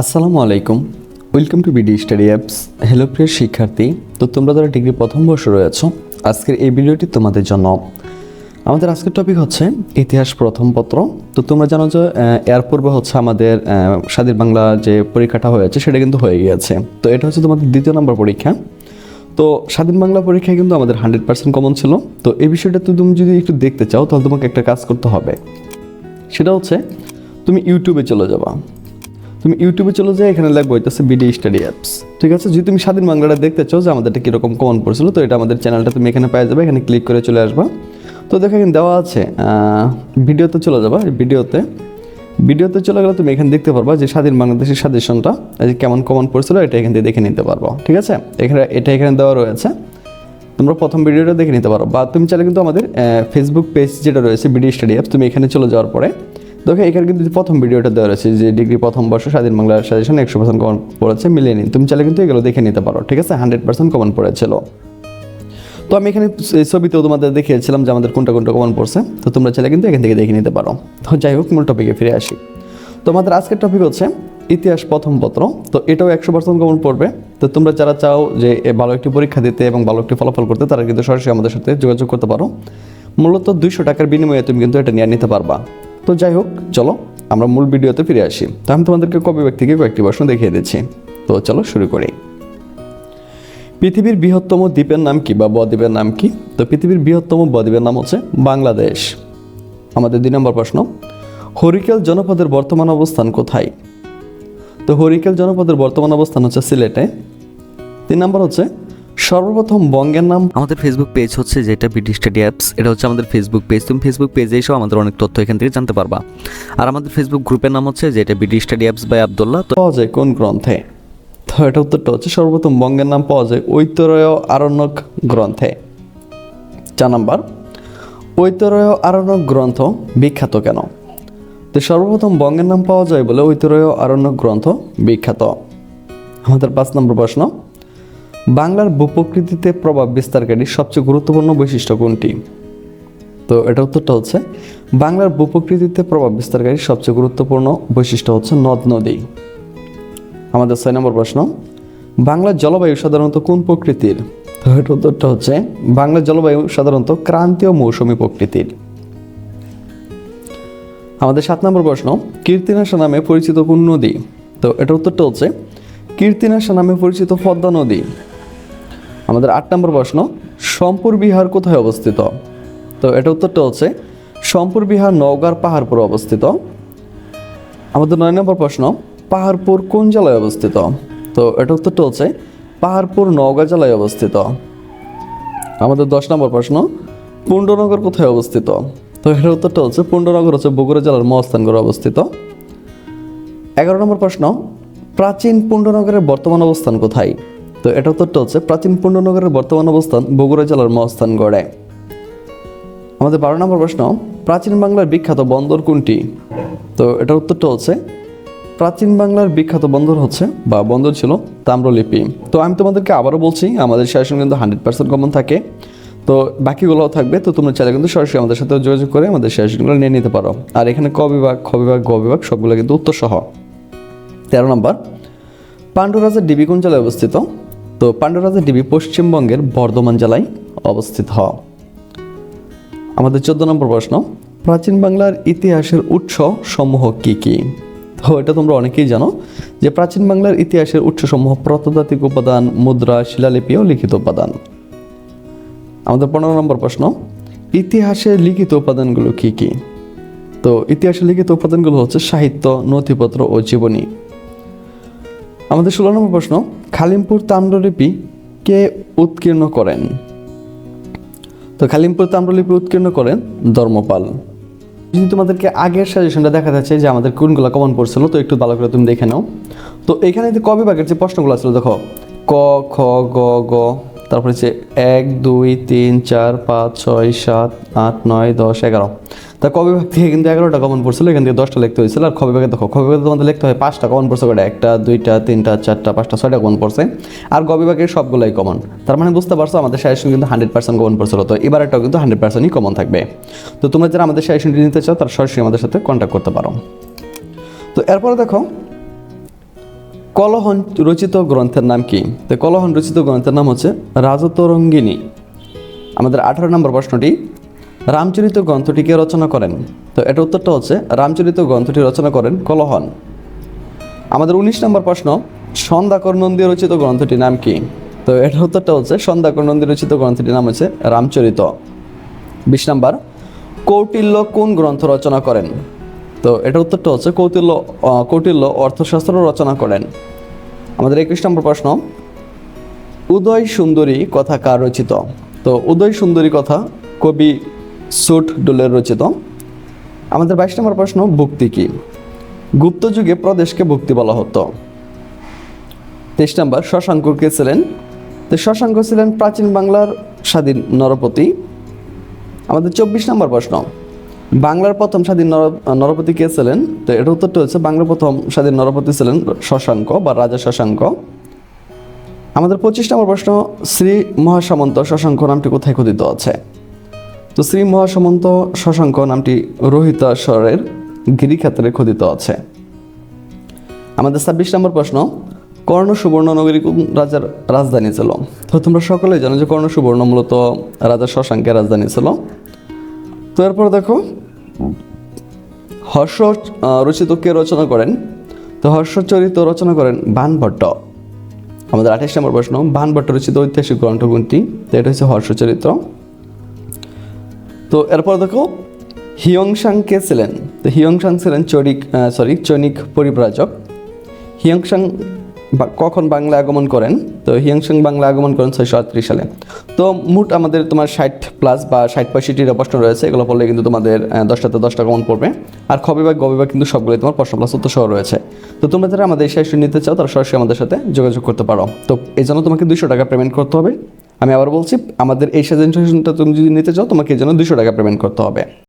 আসসালামু আলাইকুম। Welcome to BD study apps hello প্রিয় শিক্ষার্থী। তো তোমরা যারা ডিগ্রি প্রথম বর্ষে রয়েছো, আজকের এই ভিডিওটি তোমাদের জন্য। আমাদের আজকের টপিক হচ্ছে ইতিহাস প্রথম পত্র। তো তোমরা জানো যে এর পূর্বে হচ্ছে আমাদের স্বাধীন বাংলা যে পরীক্ষাটা হয়েছে, সেটা কিন্তু হয়ে গিয়েছে। তো এটা হচ্ছে তোমাদের দ্বিতীয় নম্বর পরীক্ষা। তো স্বাধীন বাংলা পরীক্ষায় কিন্তু আমাদের হান্ড্রেড পার্সেন্ট কমন ছিল। তো এই বিষয়টা তো তুমি যদি একটু দেখতে চাও, তাহলে তোমাকে একটা কাজ করতে হবে। সেটা হচ্ছে, তুমি ইউটিউবে চলে যাবা। তুমি ইউটিউবে চলে যাও, এখানে লাগবে হইতেছে বিডি স্টাডি অ্যাপস ঠিক আছে? যদি তুমি স্বাধীন বাংলাটা দেখতে চাও যে আমাদেরটা কীরকম কমন পড়ছিল, তো এটা আমাদের চ্যানেলটা তুমি এখানে পেয়ে যাবে, এখানে ক্লিক করে চলে আসবা। তো দেখো এখানে দেওয়া আছে ভিডিওতে চলে যাবা ভিডিওতে ভিডিওতে চলে গেলে তুমি এখানে দেখতে পারবা যে স্বাধীন বাংলাদেশের সাজেশনটা যে কেমন কমন পড়ছিল, এটা এখান থেকে দেখে নিতে পারব, ঠিক আছে? এখানে, এটা এখানে দেওয়া রয়েছে। তোমরা প্রথম ভিডিওটা দেখে নিতে পারো। বা তুমি চাইলে কিন্তু আমাদের ফেসবুক পেজ যেটা রয়েছে বিডি স্টাডি অ্যাপ তুমি এখানে চলে যাওয়ার পরে দেখো, এখানে কিন্তু প্রথম ভিডিওটা দেওয়া রয়েছে যে ডিগ্রি প্রথম বর্ষ স্বাধীন বাংলার সাজেশন একশো পার্সেন্ট কমন পড়েছে, মিলিয়ে নিন। তুমি চাইলে কিন্তু এগুলো দেখে নিতে পারো, ঠিক আছে? হান্ড্রেড পার্সেন্ট কমন পড়েছিল। তো আমি এখানে ছবিতেও তোমাদের দেখিয়েছিলাম যে আমাদের কোনটা কোনটা কমন পড়ছে, তো তোমরা চাইলে কিন্তু এখান থেকে দেখে নিতে পারো। তো যাই হোক, মূল টপিকে ফিরে আসি। তো আমাদের আজকের টপিক হচ্ছে ইতিহাস প্রথম পত্র, তো এটাও একশো পার্সেন্ট কমন পড়বে। তো তোমরা যারা চাও যে ভালো একটি পরীক্ষা দিতে এবং ভালো একটি ফলাফল করতে, তারা কিন্তু সরাসরি আমাদের সাথে যোগাযোগ করতে পারো। মূলত দুইশো টাকার বিনিময়ে তুমি কিন্তু এটা নিয়ে নিতে পারবা। তো যাই হোক, চলো আমরা মূল ভিডিওতে ফিরে আসি। তো আমি তোমাদেরকে কবি ব্যক্তিকে কয়েকটি প্রশ্ন দেখিয়ে দিচ্ছি। তো চলো শুরু করি। পৃথিবীর বৃহত্তম দ্বীপের নাম কি বা বদ্বীপের নাম কি? তো পৃথিবীর বৃহত্তম বদ্বীপের নাম হচ্ছে বাংলাদেশ। আমাদের দুই নম্বর প্রশ্ন, হরিকেল জনপদের বর্তমান অবস্থান কোথায়? তো হরিকেল জনপদের বর্তমান অবস্থান হচ্ছে সিলেটে। তিন নম্বর হচ্ছে সর্বপ্রথম বঙ্গের নাম? আমাদের ফেসবুক পেজ হচ্ছে যেটা বিডি স্টাডি অ্যাপস এটা হচ্ছে আমাদের ফেসবুক পেজ তুমি ফেসবুক পেজে এসেও আমাদের অনেক তথ্য এখান থেকে জানতে পারবা। আর আমাদের ফেসবুক গ্রুপের নাম হচ্ছে যেটা BD study apps by Abdullah তো পাওয়া যায় কোন গ্রন্থে? তো এটা উত্তরটা হচ্ছে সর্বপ্রথম বঙ্গের নাম পাওয়া যায় ঐতরয় আরণ্যক গ্রন্থে। চার নাম্বার। ঐতরয় আরণ্যক গ্রন্থ বিখ্যাত কেন? তো সর্বপ্রথম বঙ্গের নাম পাওয়া যায় বলে ঐতরয় আরণ্যক গ্রন্থ বিখ্যাত। আমাদের পাঁচ নম্বর প্রশ্ন। বাংলার ভূপ্রকৃতিতে প্রভাব বিস্তারকারী সবচেয়ে গুরুত্বপূর্ণ বৈশিষ্ট্য কোনটি? তো এটা উত্তরটা হচ্ছে, বাংলার ভূপ্রকৃতিতে প্রভাব বিস্তারকারী সবচেয়ে গুরুত্বপূর্ণ বৈশিষ্ট্য হচ্ছে নদ নদী। আমাদের ছয় নম্বর প্রশ্ন, বাংলার জলবায়ু সাধারণত কোন প্রকৃতির? তো এটার উত্তরটা হচ্ছে, বাংলার জলবায়ু সাধারণত ক্রান্তীয় মৌসুমী প্রকৃতির। আমাদের সাত নম্বর প্রশ্ন, কীর্তিনাশা নামে পরিচিত কোন নদী? তো এটার উত্তরটা হচ্ছে, কীর্তিনাশা নামে পরিচিত পদ্মা নদী। আমাদের আট নম্বর প্রশ্ন, সম্পুর বিহার কোথায় অবস্থিত? তো এটা উত্তরটা হচ্ছে, সম্পুর বিহার নওগাঁর পাহাড়পুরে অবস্থিত। আমাদের নয় নম্বর প্রশ্ন, পাহাড়পুর কোন জেলায় অবস্থিত? তো এটা উত্তরটা হচ্ছে, পাহাড়পুর নওগাঁ জেলায় অবস্থিত। আমাদের দশ নম্বর প্রশ্ন, পুণ্ডনগর কোথায় অবস্থিত? তো এটার উত্তরটা হচ্ছে, পুণ্ডনগর হচ্ছে বগুড়া জেলার মহস্থানগড়ে অবস্থিত। এগারো নম্বর প্রশ্ন, প্রাচীন পুণ্ডনগরের বর্তমান অবস্থান কোথায়? তো এটা উত্তরটা হচ্ছে, প্রাচীন পূর্ণনগরের বর্তমান অবস্থান বগুড়া জেলার মহস্থানগড়ে। আমাদের বারো নম্বর প্রশ্ন, প্রাচীন বাংলার বিখ্যাত বন্দর কোনটি? তো এটার উত্তরটা হচ্ছে, প্রাচীন বাংলার বিখ্যাত বন্দর হচ্ছে, বা বন্দর ছিল তাম্রলিপি। তো আমি তোমাদেরকে আবারও বলছি, আমাদের সেশন কিন্তু হান্ড্রেড পার্সেন্ট কমন থাকে। তো বাকিগুলোও থাকবে, তো তোমরা চাইলে কিন্তু সরাসরি আমাদের সাথে যোগাযোগ করে আমাদের সেশনগুলো নিয়ে নিতে পারো। আর এখানে ক বিভাগ, খ বিভাগ, গ বিভাগ, সবগুলো কিন্তু উত্তর সহ তেরো নম্বর, পাণ্ডুরাজের জেলায় অবস্থিত? তো পাণ্ডুরাজের ডিবি পশ্চিমবঙ্গের বর্ধমান জেলায় অবস্থিত। আমাদের চোদ্দ নম্বর প্রশ্ন, প্রাচীন বাংলার ইতিহাসের উৎস সমূহ কী কি? তো এটা তোমরা অনেকেই জানো যে প্রাচীন বাংলার ইতিহাসের উৎসসমূহ প্রত্নতাত্ত্বিক উপাদান, মুদ্রা, শিলালিপি ও লিখিত উপাদান। আমাদের পনেরো নম্বর প্রশ্ন, ইতিহাসের লিখিত উপাদানগুলো কী কী? তো ইতিহাসের লিখিত উপাদানগুলো হচ্ছে সাহিত্য, নথিপত্র ও জীবনী। আমাদের ষোলো নম্বর প্রশ্ন, খালিমপুর তাম্রলিপি কে উৎকীর্ণ করেন? তো খালিমপুর তাম্রলিপি উৎকীর্ণ করেন ধর্মপাল। যদি তোমাদেরকে আগের সাজেশনটা দেখা যাচ্ছে যে আমাদের কোনগুলো কমন পড়ছিল তো একটু ভালো করে তুমি দেখে নাও। তো এখানে যে কবি বাগের যে প্রশ্নগুলো ছিল দেখো, ক, খ, গ গ, তারপরে হচ্ছে এক, দুই, তিন, চার, পাঁচ, ছয়, সাত, আট, নয়, দশ, এগারো। তা কবি ভাগ থেকে কিন্তু এগারোটা কমন পড়ছিল? এখান থেকে দশটা লিখতে হয়েছিল। আর কবি ভাগে দেখো, কবি ভাগে তোমাদের লিখতে হয়? পাঁচটা কমন পড়ছে কটা একটা, দুইটা, তিনটা, চারটা, পাঁচটা, ছয়টা কমন পড়ছে। আর গবি ভাগের সবগুলোই কমন তার মানে বুঝতে পারছ, আমাদের সাজেশন কিন্তু হান্ড্রেড পার্সেন্ট কমন পড়ছিল। তো এবার এবারটাও কিন্তু হান্ড্রেড পার্সেন্টই কমন থাকবে। তো তোমরা যারা আমাদের সাজেশনটি নিতে চাও, তারা সরাসরি আমাদের সাথে কন্ট্যাক্ট করতে পারো। তো এরপরে দেখো, কলহন রচিত গ্রন্থের নাম কি? তো কলহন রচিত গ্রন্থের নাম হচ্ছে রাজতরঙ্গিনী। আমাদের আঠারো নম্বর প্রশ্নটি রামচরিত গ্রন্থটি কে রচনা করেন। তো এটা উত্তরটা হচ্ছে, রামচরিত গ্রন্থটি রচনা করেন কলহন। আমাদের উনিশ নম্বর প্রশ্ন, সন্ধ্যাকর নন্দী রচিত গ্রন্থটির নাম কি? তো এটার উত্তরটা হচ্ছে, সন্ধ্যাকর নন্দী রচিত গ্রন্থটির নাম হচ্ছে রামচরিত। বিশ নম্বর, কৌটিল্য কোন গ্রন্থ রচনা করেন? তো এটার উত্তরটা হচ্ছে, কৌটিল্য কৌটিল্য অর্থশাস্ত্র রচনা করেন। আমাদের একুশ নম্বর প্রশ্ন, উদয় সুন্দরী কথা কার রচিত? তো উদয় সুন্দরী কথা কবি সুট ডোলের রচিত। আমাদের বাইশ নম্বর প্রশ্ন, ভক্তি কি? গুপ্ত যুগে প্রদেশকে ভক্তি বলা হতো। তেইশ নম্বর, শশাঙ্ক কে ছিলেন? তো শশাঙ্ক ছিলেন প্রাচীন বাংলার স্বাধীন নরপতি। আমাদের চব্বিশ নম্বর প্রশ্ন, বাংলার প্রথম স্বাধীন নর, নরপতি কে ছিলেন? তো এর উত্তরটা হচ্ছে বাংলার প্রথম স্বাধীন নরপতি ছিলেন শশাঙ্ক বা রাজা শশাঙ্ক। আমাদের পঁচিশ নম্বর প্রশ্ন, শ্রী মহাসামন্ত শশাঙ্ক নামটি কোথায় কথিত আছে? তো শ্রী মহাসামন্ত শশাঙ্ক নামটি রোহিতাশ্বরের গিরিখাতের খোদিত আছে। আমাদের ছাব্বিশ নম্বর প্রশ্ন, কর্ণ সুবর্ণ নগরী কোন রাজার রাজধানী ছিল? তো তোমরা সকলেই জানো যে কর্ণ সুবর্ণ মূলত রাজা শশাঙ্কের রাজধানী ছিল। তো এরপর দেখো, হর্ষ রচিত কে রচনা করেন? তো হর্ষচরিত রচনা করেন বানভট্ট। আমাদের আঠাশ নম্বর প্রশ্ন, বানভট্ট রচিত ঐতিহাসিক গ্রন্থ তো এটা হচ্ছে হর্ষচরিত্র তো এরপর দেখো, হিয়ংসাং কে ছিলেন? তো হিয়ংসাং ছিলেন চরিক সরি চৈনিক পরিব্রাজক। হিয়ংসাং কখন বাংলা আগমন করেন? তো হিয়ংসাং বাংলা আগমন করেন ছয়শো আটত্রিশ সালে। তো মোট আমাদের তোমার ষাট প্লাস বা ষাট পঁয়ষট্টিটা প্রশ্ন রয়েছে, এগুলো পড়লে কিন্তু তোমাদের দশটাতে দশটা কমন পড়বে। আর খবি বা গবি বা কিন্তু সবগুলোই তোমার প্রশ্ন প্লাস উত্তর সহ রয়েছে। তো তোমরা যারা আমাদের সেশন নিতে চাও, তারা সরাসরি আমাদের সাথে যোগাযোগ করতে পারো। তো এই জন্য তোমাকে দুশো টাকা পেমেন্ট করতে হবে। আমি আবার বলছি, আমাদের এই সেশনটা তুমি যদি নিতে চাও, তোমাকে এই জন্য দুশো টাকা পেমেন্ট করতে হবে।